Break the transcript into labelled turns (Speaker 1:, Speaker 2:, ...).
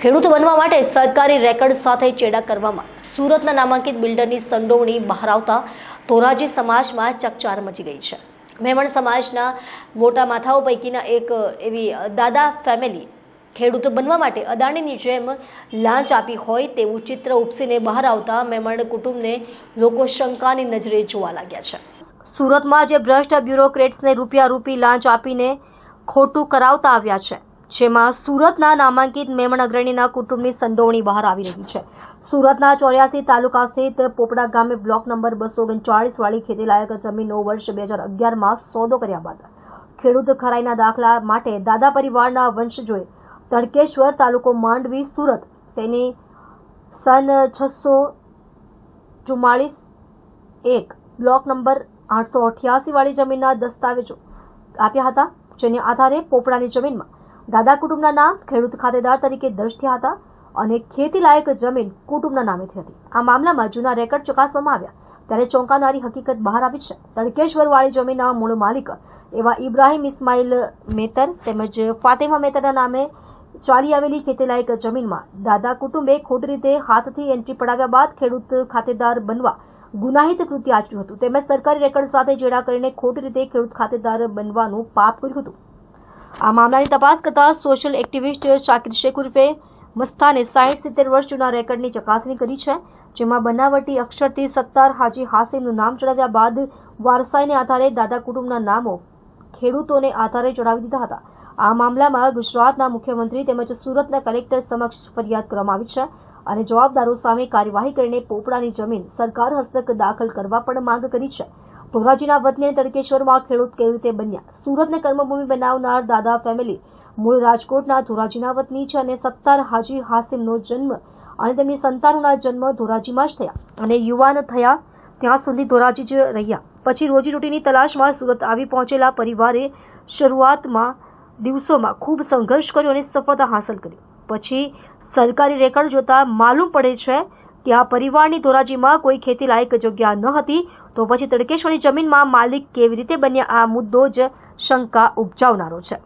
Speaker 1: ખેડૂત બનવા માટે સરકારી રેકર્ડ સાથે ચેડા કરવામાં સુરતના નામાંકિત બિલ્ડરની સંડોવણી બહાર આવતા ધોરાજી સમાજમાં ચકચાર મચી ગઈ છે. મેમણ સમાજના મોટા માથાઓ પૈકીના એક એવી દાદા ફેમિલી ખેડૂત બનવા માટે અદાણીની જેમ લાંચ આપી હોય તેવું ચિત્ર ઉપસીને બહાર આવતા મેમણ કુટુંબને લોકો શંકાની નજરે જોવા લાગ્યા છે. સુરતમાં જે ભ્રષ્ટ બ્યુરોક્રેટ્સને રૂપિયા રૂપી લાંચ આપીને ખોટું કરાવતા આવ્યા છે. જેમાં સુરતના નામાંકિત મેમણ અગ્રણીના કુટુંબની સંડોવણી બહાર આવી રહી છે. સુરતના ચોર્યાસી તાલુકા સ્થિત પોપડા ગામે બ્લોક નંબર બસો ઓગણચાળીસ વાળી ખેતીલાયક જમીનનો વર્ષ બે હજાર અગિયારમાં સોદો કર્યા બાદ ખેડૂત ખરાઈના દાખલા માટે દાદા પરિવારના વંશજોએ તડકેશ્વર તાલુકો માંડવી, સુરત તેની સન છસો ચુમ્માળીસ એક બ્લોક નંબર આઠસો અઠ્યાસી વાળી જમીનના દસ્તાવેજો આપ્યા હતા, જેને આધારે પોપડાની જમીનમાં દાદા કુટુંબના નામ ખેડૂત ખાતેદાર તરીકે દર્જ થયા હતા અને ખેતીલાયક જમીન કુટુંબના નામેથી હતી. આ મામલામાં જૂના રેકર્ડ ચકાસવામાં આવ્યા. ત્યારે ચોંકાનારી હકીકત બહાર આવી છે. તડકેશ્વર વાળી જમીનના મૂળ માલિક એવા ઇબ્રાહિમ ઇસ્માઇલ મેતર તેમજ ફાતેમા મેતરના નામે ચાલી આવેલી ખેતીલાયક જમીનમાં દાદા કુટુંબે ખોટી રીતે હાથથી એન્ટ્રી પડાવ્યા બાદ ખેડૂત ખાતેદાર બનવા ગુનાહિત કૃત્ય આચર્યું હતું. તેમજ સરકારી રેકર્ડ સાથે જેડા કરીને ખોટી રીતે ખેડૂત ખાતેદાર બનવાનું પાપ કર્યું હતું. આ મામલાની તપાસ કરતા સોશિયલ એક્ટિવિસ્ટ શાકિર શેખ ઉર્ફે મસ્તાને સાઠ સિત્તેર વર્ષ જૂના રેકર્ડની ચકાસણી કરી છે, જેમાં બનાવટી અક્ષરથી સત્તાર હાજી હાસિમનું નામ ચડાવ્યા બાદ વારસાઈને આધારે દાદા કુટુંબના નામો ખેડૂતોને આધારે ચડાવી દીધા હતા. આ મામલામાં ગુજરાતના મુખ્યમંત્રી તેમજ સુરતના કલેક્ટર સમક્ષ ફરિયાદ કરવામાં આવી છે અને જવાબદારો સામે કાર્યવાહી કરીને પોપડાની જમીન સરકાર હસ્તક દાખલ કરવા પણ માંગ કરી છે. ધોરાજીના વતની તડકેશ્વરમાં ખેડૂત કેવી રીતે બન્યા? સુરતને કર્મભૂમિ બનાવનાર દાદા ફેમિલી મૂળ રાજકોટના ધોરાજીના વતની છે અને સત્તાર હાજી હાસિમનો જન્મ અને તેમની સંતાનોના જન્મ ધોરાજીમાં જ થયા અને યુવાન થયા ત્યાં સુધી ધોરાજી જ રહ્યા. પછી રોજીરોટીની તલાશમાં સુરત આવી પહોંચેલા પરિવારે શરૂઆતમાં દિવસોમાં ખૂબ સંઘર્ષ કર્યો અને સફળતા હાંસલ કરી. પછી સરકારી રેકર્ડ જોતા માલુમ પડે છે આ પરિવારની ધોરાજીમાં કોઈ ખેતી લાયક જગ્યા ન હતી. તો પછી તડકેશ્વરની જમીનમાં માલિક કેવી રીતે બન્યા? આ મુદ્દો જ શંકા ઉપજાવનારો છે.